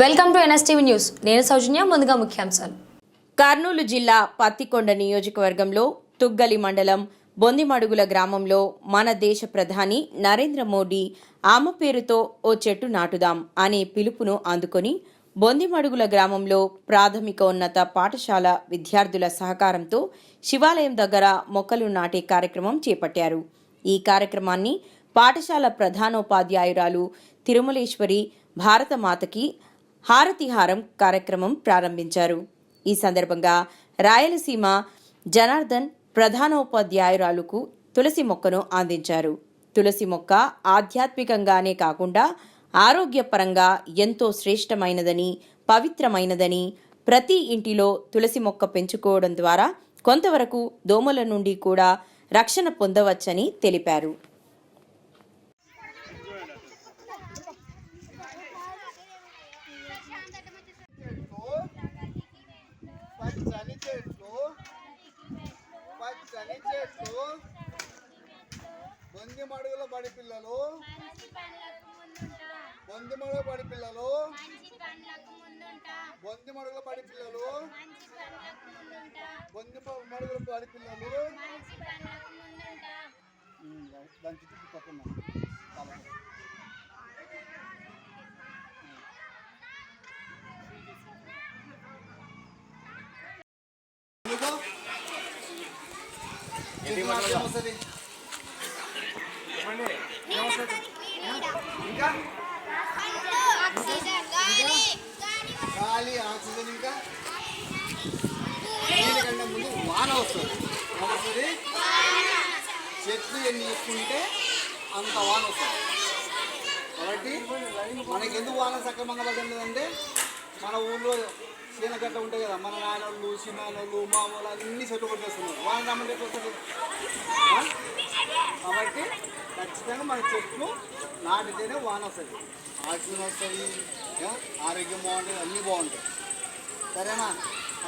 Welcome to NSTV news. నేను సౌజన్య ముందుగా ముఖ్యాంశాలు. కర్నూలు జిల్లా పత్తికొండ నియోజకవర్గంలో తుగ్గలి మండలం బొందిమడుగుల గ్రామంలో మన దేశ ప్రధాని నరేంద్ర మోడీ ఆమె పేరుతో ఓ చెట్టు నాటుదాం అనే పిలుపును అందుకొని బొందిమడుగుల గ్రామంలో ప్రాథమిక ఉన్నత పాఠశాల విద్యార్థుల సహకారంతో శివాలయం దగ్గర మొక్కలు నాటే కార్యక్రమం చేపట్టారు. ఈ కార్యక్రమాన్ని పాఠశాల ప్రధానోపాధ్యాయురాలు తిరుమలేశ్వరి భారతమాతకి హారతిహారం కార్యక్రమం ప్రారంభించారు. ఈ సందర్భంగా రాయలసీమ జనార్దన్ ప్రధానోపాధ్యాయురాలుకు తులసి మొక్కను అందించారు. తులసి మొక్క ఆధ్యాత్మికంగానే కాకుండా ఆరోగ్యపరంగా ఎంతో శ్రేష్టమైనదని పవిత్రమైనదని ప్రతి ఇంటిలో తులసి మొక్క పెంచుకోవడం ద్వారా కొంతవరకు దోమల నుండి కూడా రక్షణ పొందవచ్చని తెలిపారు. బొంది మడుగుల బడి పిల్లలు. బొంది మడుగుల బడి పిల్లలు. బొంది మడుగుల బడి పిల్లలు. బొంది మడుగుల బడి పిల్లలు. దాని చుట్టూ పక్కన చాలా. ఎందుకు? చెట్టు ఇంకా? గాలి ఆక్సిజన్ ఇంకా? దీనికంటే ముందు వాన వస్తుంది. చెట్లు ఎన్ని ఎక్కుంటే అంత వాన వస్తుంది. కాబట్టి మనకి ఎందుకు వాన సక్రమంగా పడుతుందంటే మన ఊళ్ళో సీనగట్ట ఉంటాయి కదా మన నాయనోళ్ళు చిన్నాయనోళ్ళు మామూలు అన్ని చెట్లు కొట్టేస్తున్నారు. వాన రమ్మంటే ఎట్లా వస్తుంది ఆ? కాబట్టి ఖచ్చితంగా మన చెట్లు నాటితేనే వాన వస్తుంది. ఆక్సిజన్ వస్తుంది ఆరోగ్యం బాగుంటుంది అన్నీ బాగుంటాయి. సరేనా?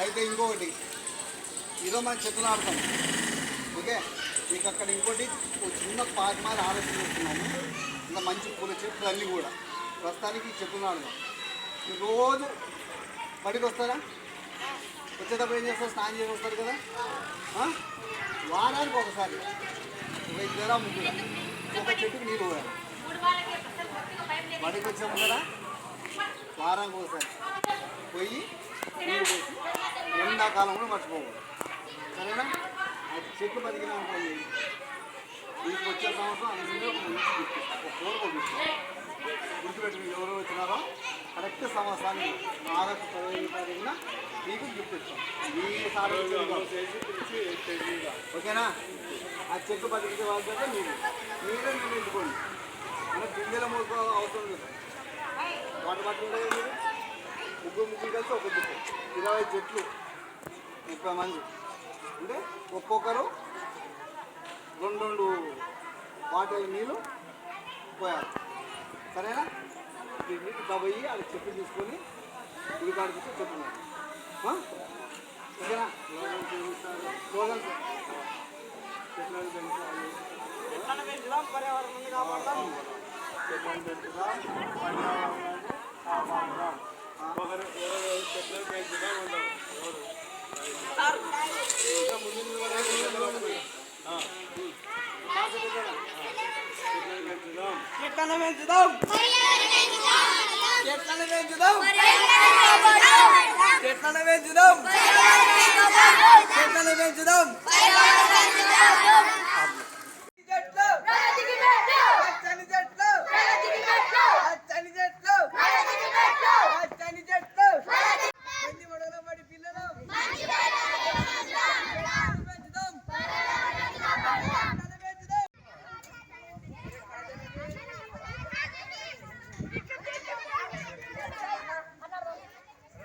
అయితే ఇంకొకటి ఈరోజు మనం చెట్లు నాటుతాం. ఓకే? మీకు అక్కడ ఇంకోటి ఒక చిన్న పార్క్ మాది ఆలోచన చేస్తున్నాము ఇంకా మంచి పూల చెట్లు అన్నీ కూడా. ప్రస్తుతానికి చెట్లు నాటుదాం. రోజు బడికి వస్తారా? వచ్చేటప్పుడు ఏం చేస్తారు? స్నానం చేసి వస్తారు కదా? వారానికి ఒకసారి. ఇద్దరా ముగ్గురా చెట్టుకి నీళ్ళు పోయాలి బడికి వచ్చే ముందర వారానికి పోయి నీళ్ళు పోసి ఎండాకాలం కూడా మర్చిపోవు సరేనా అది చెట్లు బతికినా పోయి మీకు వచ్చే సంవత్సరం అందులో ఒక మంచి గిఫ్ట్ ఒక కోరిక గిఫ్ట్ గుర్తుపెట్టుకుని ఎవరు వచ్చినారో కరెక్ట్ సంవత్సరాన్ని ఆగస్టు పదిహేను తారీఖున మీకు గిఫ్ట్ ఇస్తాం మీ సార్ ఓకేనా ఆ చెట్టు బతికించే వాళ్ళతో మీరు. మీరే మీరు ఎంచుకోండి అంటే గింజల మూడుకో అవసరం లేదు. వాటి బట్టి ఉంటాయి మీరు ముగ్గురు ముగ్గురు కలిసి ఒక చెట్టు ఇరవై చెట్లు ముప్పై మంది. అంటే ఒక్కొక్కరు రెండు రెండు బాటిల్ నీళ్ళు పోయాలి. సరేనా? ఈ నీటి అది చెట్టు తీసుకొని ఉడికాడికి చెప్తున్నాను ఓకేనా? స్లోగన్స్ చెట్లను పెంచాలి చెట్లను పెంచుదాం పర్యావరణాన్ని కాపాడదాం చెట్లను పెంచుదాం పర్యావరణాన్ని కాపాడదాం ఒకరు ఎవరు చెట్లను పెంచుదాం ఉండవు ఎవరు ఇంకా ముందు ముందు కూడా చెట్లను పెంచుదాం చెట్లను పెంచుదాం చెట్లను పెంచుదాం చెట్లను పెంచుదాం చెట్లను పెంచుదాం